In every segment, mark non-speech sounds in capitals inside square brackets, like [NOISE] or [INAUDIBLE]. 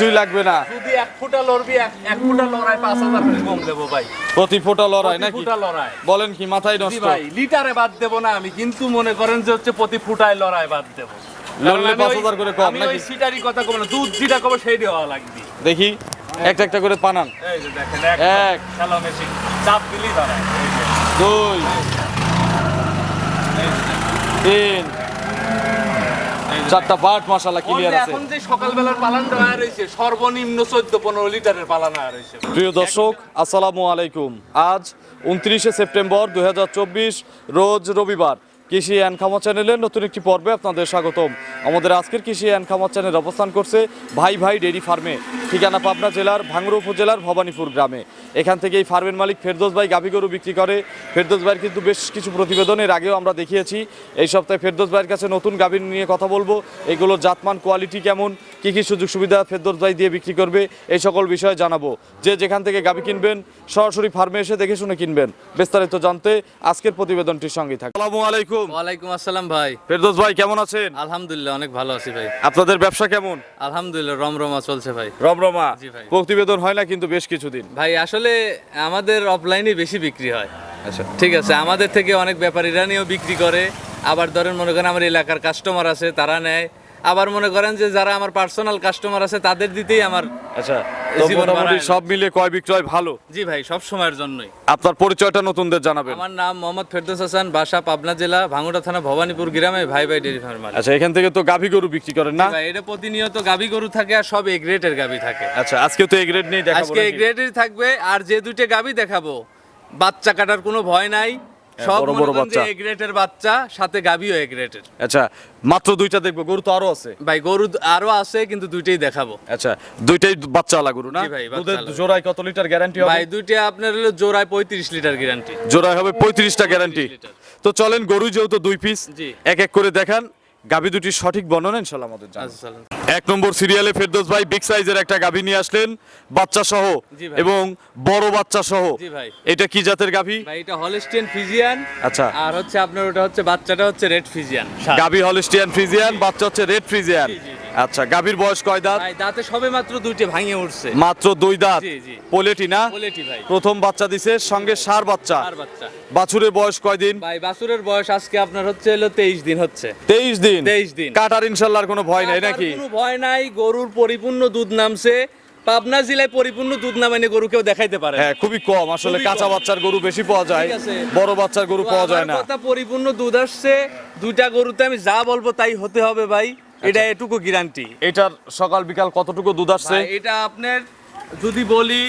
কিছুই লাগবে না। যদি এক ফুটা লড়বি এক এক ফুটা লড়াই পাঁচ হাজার করে কম দেবো ভাই। প্রতি ফোটা লড়াই নাকি? ফুটা লড়াই। বলেন কি মাথায় নষ্ট। ভাই লিটারে বাদ দেবো না আমি কিন্তু মনে করেন যে হচ্ছে প্রতি ফুটায় লড়াই বাদ দেবো। লড়লে আমি 5,000 করে কম আমি নাকি? ওই সিটারি কথা কব না দুধ যেটা কব সেই দেওয়া লাগবে। দেখি একটা একটা করে পানান। এই যে দেখেন এক। চাপ দিলেই ধরায় দুই। তিন। চারটা বাট মশালা ক্লিয়ার আছে। এখন যে সকালবেলার পালান দেওয়া রয়েছে সর্বনিম্ন চোদ্দ পনেরো লিটারের পালান দেওয়া রয়েছে। প্রিয় দর্শক আসসালামু আলাইকুম। আজ উনত্রিশে সেপ্টেম্বর 2024 রোজ রবিবার। কৃষি অ্যান্ড খামার চ্যানেলের নতুন একটি পর্বে আপনাদের স্বাগতম। আমাদের আজকের কৃষি অ্যান্ড খামার চ্যানেল অবস্থান করছে ভাই ভাই ডেইরি ফার্মে, ঠিকানা পাবনা জেলার ভাঙড়া উপজেলার ভবানীপুর গ্রামে। এখান থেকে এই ফার্মের মালিক ফেরদোস ভাই গাভী গরু বিক্রি করে। ফেরদোস ভাইয়ের কিন্তু বেশ কিছু প্রতিবেদনের আগেও আমরা দেখিয়েছি। এই সপ্তাহে ফেরদোস ভাইয়ের কাছে নতুন গাভী নিয়ে কথা বলব। এগুলোর জাতমান, কোয়ালিটি কেমন, কি কী সুযোগ সুবিধা ফেরদোস ভাই দিয়ে বিক্রি করবে, এই সকল বিষয়ে জানাব। যে যেখান থেকে গাভী কিনবেন, সরাসরি ফার্মে এসে দেখে শুনে কিনবেন। বিস্তারিত জানতে আজকের প্রতিবেদনটির সঙ্গেই থাকুন। আসসালামু আলাইকুম। ওয়ালাইকুম আসসালাম ভাই। ফেরদোস ভাই কেমন আছেন? আলহামদুলিল্লাহ অনেক ভালো আছি ভাই। আপনাদের ব্যবসা কেমন? আলহামদুলিল্লাহ রমরমা চলছে ভাই। রমরমা? জি ভাই। প্রতিবেদন হয় না কিন্তু বেশ কিছুদিন। ভাই আসলে আমাদের অফলাইনে বেশি বিক্রি হয়। আচ্ছা। ঠিক আছে আমাদের থেকে অনেক ব্যাপারীরা নিয়েও বিক্রি করে। আবার ধরেন মনে করেন আমার এলাকার কাস্টমার আছে তারা নেয়। আবার মনে করেন যে যারা আমার পার্সোনাল কাস্টমার আছে তাদের দিতেই আমার আচ্ছা তো জীবন মোটামুটি বাড়ায়। সব মিলে কয় বিক্রয় ভালো? জি ভাই সব সময়ের জন্যই। আপনার পরিচয়টা নতুনদের জানাবেন। আমার নাম মোহাম্মদ ফেরদৌস হাসান বাসা পাবনা জেলা ভাঙ্গুড়া থানা ভবানীপুর গ্রামে ভাই ভাই ডেরি ফার্ম মালিক। আচ্ছা এখান থেকে তো গাভী গরু বিক্রি করেন না? ভাই এটা প্রতিনিয়ত গাবি গরু থাকে আর সব এ গ্রেটের গাবি থাকে। আচ্ছা আজকে তো এই গ্রেড নেই দেখাবো আজকে নাকি? গ্রেডের থাকবে আর যে দুইটা গাবি দেখাবো বাচ্চা কাটার কোনো ভয় নাই। সব বড় বড় বাচ্চা। এ গ্রেটের বাচ্চা সাথে গাবিও এ গ্রেটের আচ্ছা মাত্র দুইটা দেখব গরু তো আরও আছে। ভাই গরু আরও আছে কিন্তু দুইটাই দেখাবো। আচ্ছা দুইটাই বাচ্চাওয়ালা গরু না? ভাই, জোড়ায় কত লিটার গ্যারান্টি হবে? ভাই দুইটা আপনার হলো জোড়ায় পঁয়ত্রিশ লিটার গ্যারান্টি জোড়ায় হবে পঁয়ত্রিশটা গ্যারান্টি তো চলেন গরু যেহেতু দুই পিস এক এক করে দেখান। গাভী দুটির সঠিক বর্ণনা ইনশাল্লাহ আমাদের জানান আচ্ছা এক নম্বর সিরিয়ালে ফেরদোস ভাই বিগ সাইজের একটা গাভী নিয়ে আসলেন বাচ্চা সহ এবং বড় বাচ্চা সহ জি ভাই। এটা কি জাতের গাভী? ভাই এটা হলস্টিয়ান ফিজিয়ান আচ্ছা। আর হচ্ছে আপনার ওটা হচ্ছে বাচ্চাটা হচ্ছে রেড ফিজিয়ান গাভী হলিস্টিয়ান ফিজিয়ান বাচ্চা হচ্ছে রেড জি। আচ্ছা গাভীর বয়স কয় দাঁত? দাঁতে সবে মাত্র দুইটা ভাঙে উঠছে। মাত্র দুই দাঁত। পোলেটি না? কোয়ালিটি ভাই। প্রথম বাচ্চা দিছে সঙ্গে সার বাচ্চা। বাচ্চা। বাছুরের বয়স কয়দিন ভাই বাসুরের বয়স আজকে আপনার হচ্ছে হলো তেইশ দিন হচ্ছে। তেইশ দিন? 23 দিন। কাটার ইনশাল্লাহর কোনো ভয় নাই নাকি? কোনো ভয় নাই গরুর পরিপূর্ণ দুধ নামছে। পাবনা জেলায় পরিপূর্ণ দুধ নামাইনে গরু কেউ দেখাইতে পারে হ্যাঁ খুবই কম। আসলে কাঁচা বাচ্চার গরু বেশি পাওয়া যায়। বড় বাচ্চার গরু পাওয়া যায় না। পরিপূর্ণ দুধ আসছে। দুইটা গরুতে আমি যা বলব তাই হতে হবে ভাই। এটা এটুকু গ্যারান্টি এটার সকাল বিকাল কতটুকু দুধ আসছে? এটা আপনার যদি বলি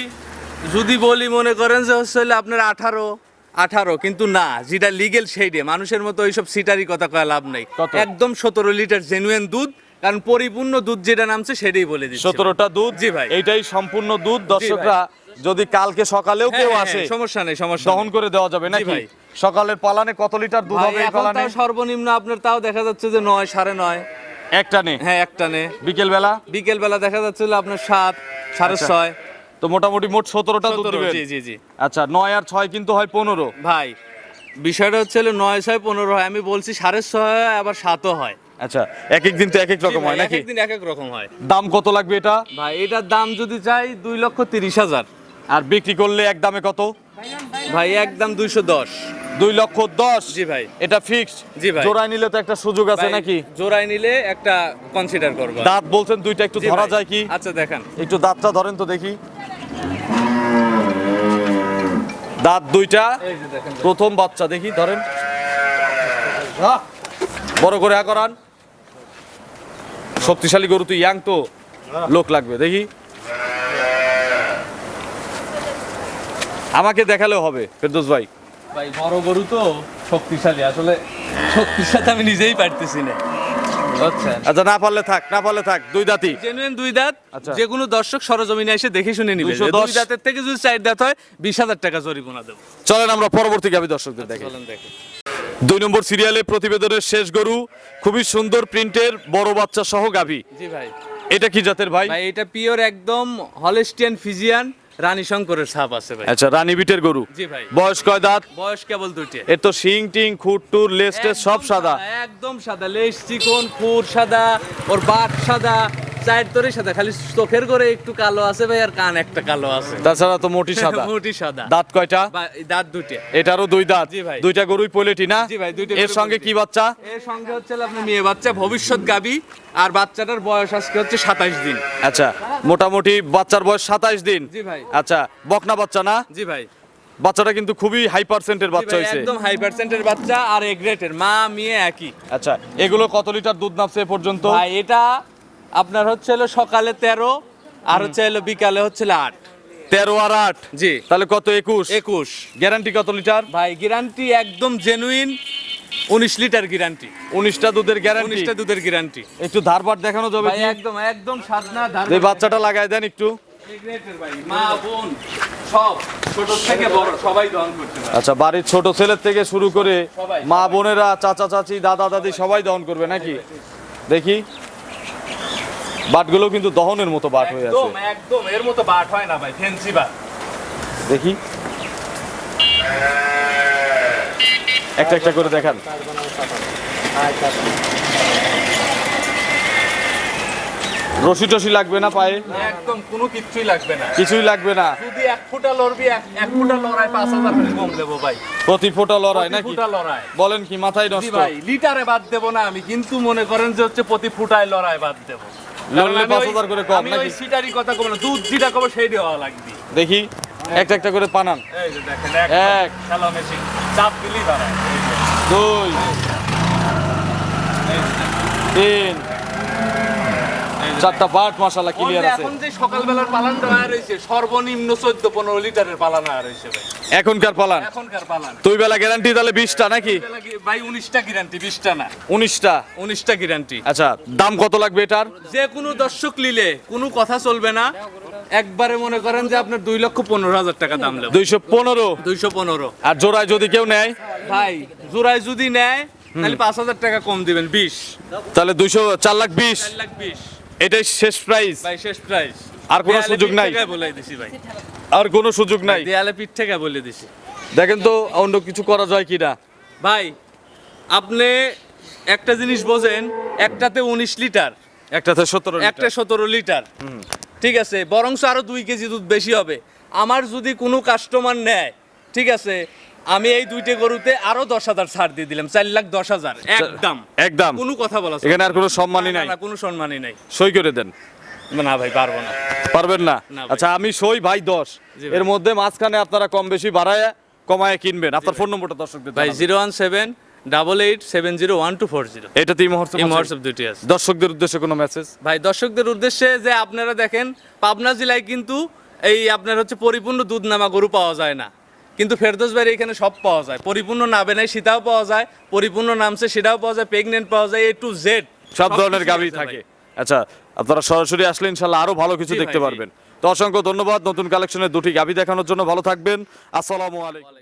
যদি বলি মনে করেন যে হচ্ছে আপনার আঠারো আঠারো কিন্তু না যেটা লিগেল সেইডে মানুষের মতো ওইসব সিটারি কথা কয়া লাভ নেই। একদম সতেরো লিটার জেনুইন দুধ কারণ পরিপূর্ণ দুধ যেটা নামছে সেটাই বলে দিচ্ছি। সতেরোটা দুধ জি ভাই। এটাই সম্পূর্ণ দুধ। দর্শকরা যদি কালকে সকালেও হ্যাঁ, কেউ হ্যাঁ, আসে সমস্যা নেই সমস্যা দহন করে দেওয়া যাবে নাকি? ভাই। সকালের পালানে কত লিটার দুধ হবে সর্বনিম্ন আপনার তাও দেখা যাচ্ছে যে নয় সাড়ে নয়। একটা নে হ্যাঁ একটা নে বিকেল বেলা বিকেল বেলা দেখা যাচ্ছে আপনার সাত সাড়ে আচ্ছা। ছয়। তো মোটামুটি মোট সতেরোটা দুধ দিবেন? জি জি জি। আচ্ছা নয় আর ছয় কিন্তু হয় পনেরো। ভাই বিষয়টা হচ্ছে নয় ছয় পনেরো হয়। আমি বলছি সাড়ে ছয় হয়, আবার সাতও হয়। আচ্ছা এক এক দিন তো এক এক রকম হয় নাকি? এক একদিন এক এক রকম হয়। দাম কত লাগবে এটা? ভাই এটার দাম যদি চাই দুই লক্ষ তিরিশ হাজার। আর বিক্রি করলে এক দামে কত? ভাই একদম দুইশো দশ। দুই লক্ষ দশ? জি ভাই। এটা ফিক্সড জি ভাই। জোড়ায় নিলে তো একটা সুযোগ আছে নাকি? জোড়ায় নিলে একটা কনসিডার করব। দাঁত বলছেন দুইটা একটু ধরা যায় কি? আচ্ছা দেখান। একটু দাঁতটা ধরেন তো দেখি। দাঁত দুইটা। প্রথম বাচ্চা দেখি ধরেন। বড় করে হা করান। শক্তিশালী গরু তো ইয়াং তো লোক লাগবে দেখি। আমাকে দেখালেও হবে ফেরদোস ভাই। ভাই বড় গরু তো শক্তিশালী আসলে শক্তির সাথে আমি নিজেই পারতেছি না। আচ্ছা না পারলে থাক না পারলে থাক দুই দাঁতই। জেনুইন দুই দাঁত আচ্ছা। যে কোনো দর্শক সরজমিনে এসে দেখে শুনে নিবে। যে 210 দুই দাঁতের থেকে যদি চার দাঁত হয় বিশ হাজার টাকা জরিমানা দেবো। চলেন আমরা পরবর্তী গাভী দর্শকদের দেখি। চলেন দুই নম্বর সিরিয়ালে প্রতিবেদনের শেষ গরু খুবই সুন্দর প্রিন্টের বড় বাচ্চা সহ গাভী। জি ভাই। এটা কি জাতের ভাই? ভাই এটা পিওর একদম হলেস্টিয়ান ফিজিয়ান রানী শঙ্করের ছাপ আছে ভাই। আচ্ছা রানী বিটের গরু। জি ভাই। বয়স কয় দাঁত? বয়স কেবল দুইটে। এর তো শিং টিং খুট টুর লেস টেস সব সাদা। একদম সাদা। লেস চিকন খুর সাদা ওর বাট সাদা। চায়ের সাদা খালি চোখের করে একটু কালো আছে ভাই আর কান একটা কালো আছে। তাছাড়া তো মোটি [LAUGHS] সাদা। মোটি সাদা। দাঁত কয়টা? দাঁত এটারও দুই দাঁত। জি ভাই। দুইটা গরুই পোলেটি না? জি ভাই, দুইটা এর সঙ্গে কি বাচ্চা? এর সঙ্গে হচ্ছে আপনার মেয়ে বাচ্চা ভবিষ্যৎ গাবি আর বাচ্চাটার বয়স আজকে হচ্ছে সাতাইশ দিন। আচ্ছা মোটামুটি বাচ্চার বয়স সাতাইশ দিন। জি ভাই। আচ্ছা বকনা বাচ্চা না? জি ভাই। বাচ্চাটা কিন্তু খুবই হাই পার্সেন্টের বাচ্চা হয়েছে একদম হাই পার্সেন্টের বাচ্চা আর এ গ্রেটের মা মেয়ে একই। আচ্ছা এগুলো কত লিটার দুধ নামছে এ পর্যন্ত? ভাই এটা আপনার হচ্ছে হলো সকালে তেরো আর হচ্ছে হলো বিকালে হচ্ছে আট। তেরো আর আট? জি। তাহলে কত একুশ? একুশ। গ্যারান্টি কত লিটার? ভাই গ্যারান্টি একদম জেনুইন উনিশ লিটার গ্যারান্টি উনিশটা দুধের গ্যারান্টি উনিশটা দুধের গ্যারান্টি একটু ধারবার দেখানো যাবে একদম একদম সাদনা এই বাচ্চাটা লাগাই দেন একটু। মা বোন সব থেকে বড় সবাই দহন করতে পারে। আচ্ছা বাড়ির ছোট ছেলের থেকে শুরু করে মা বোনেরা চাচা চাচি দাদা দাদি সবাই দহন করবে নাকি? দেখি। বাটগুলো কিন্তু দহনের মতো বাট হয়ে আছে। একদম একদম এর মতো বাট হয় না ভাই ফেন্সি বাট। দেখি। একটা একটা করে দেখান। রশি টসি লাগবে না পায়ে? একদম কোনো কিছুই লাগবে না। কিছুই লাগবে না। যদি এক ফুটা লড়বি এক ফুটা লড়াই পাঁচ হাজার কম দেবো ভাই। প্রতি ফোটা লড়াই নাকি? ফুটা লড়াই। বলেন কি মাথায় নষ্ট। ভাই লিটারে বাদ দেবো না আমি কিন্তু মনে করেন যে হচ্ছে প্রতি ফুটায় লড়াই বাদ দেবো। লড়লে কারণ আমি 5,000 ওই- করে কম আমি ওই সিটারি কথা কব না দুধ যেটা কব সেই দেওয়া লাগবে। দেখি একটা একটা করে পানান এই যে দেখেন এক। এক। মেশিন চাপ দিলেই দাঁড়ায় দুই। তিন। চারটা বাট মশালা ক্লিয়ার আছে। এখন যে সকালবেলার পালান দেওয়া রয়েছে সর্বনিম্ন চোদ্দ পনেরো লিটারের পালান দেওয়া রয়েছে ভাই। এখনকার পালান? এখনকার পালান। দুই বেলা গ্যারান্টি তাহলে বিশটা নাকি? ভাই উনিশটা গ্যারান্টি বিশটা না। উনিশটা? উনিশটা গ্যারান্টি আচ্ছা দাম কত লাগবে এটার? যে কোনো দর্শক নিলে কোনো কথা চলবে না। একবারে মনে করেন যে আপনার দুই লক্ষ পনেরো হাজার টাকা দাম নেব। দুইশো পনেরো? দুইশো পনেরো। আর জোড়ায় যদি কেউ নেয়? ভাই জোড়ায় যদি নেয় তাহলে পাঁচ হাজার টাকা কম দিবেন বিশ। তাহলে দুইশো চার লাখ বিশ। চার লাখ বিশ। এটাই শেষ প্রাইস ভাই শেষ প্রাইস আর কোনো সুযোগ নাই? বলে দিছি ভাই। আর কোনো সুযোগ নাই। দেয়ালে পিঠ থেকে বলে দিছি। দেখেন তো অন্য কিছু করা যায় কিনা। ভাই আপনি একটা জিনিস বোঝেন একটাতে উনিশ লিটার একটাতে সতেরো একটা সতেরো লিটার। ঠিক আছে বরংস আরও দুই কেজি দুধ বেশি হবে। আমার যদি কোনো কাস্টমার নেয় ঠিক আছে আমি এই দুইটা গরুতে আরও দশ হাজার ছাড় দিয়ে দিলাম চার লাখ দশ হাজার একদম। একদম। কোনো কথা বলা এখানে আর কোনো সম্মানই নাই। কোনো সম্মানই নাই। সই করে দেন। না ভাই পারব না। পারবেন না? আচ্ছা আমি সই ভাই দশ। এর মধ্যে মাঝখানে আপনারা কম বেশি বাড়ায় কমায় কিনবেন। আপনার ফোন নম্বরটা দর্শকদের ভাই zero one seven double eight seven zero one two four zero. এই হোয়াটসঅ্যাপ দুটি আছে। দর্শকদের উদ্দেশ্যে কোনো মেসেজ ভাই দর্শকদের উদ্দেশ্যে যে আপনারা দেখেন পাবনা জেলায় কিন্তু এই আপনার হচ্ছে পরিপূর্ণ দুধ নামা গরু পাওয়া যায় না। কিন্তু ফেরদোস ভাইয়ের এখানে সব পাওয়া যায়। পরিপূর্ণ নাবে নাই সেটাও পাওয়া যায় পরিপূর্ণ নামছে সেটাও পাওয়া যায় প্রেগনেন্ট পাওয়া যায় এ টু জেড সব ধরনের গাভী থাকে। আচ্ছা আপনারা সরাসরি আসলে ইনশাল্লাহ আরও ভালো কিছু দেখতে পারবেন। তো অসংখ্য ধন্যবাদ নতুন কালেকশনের দুটি গাভী দেখানোর জন্য। ভালো থাকবেন। আসসালামু আলাইকুম।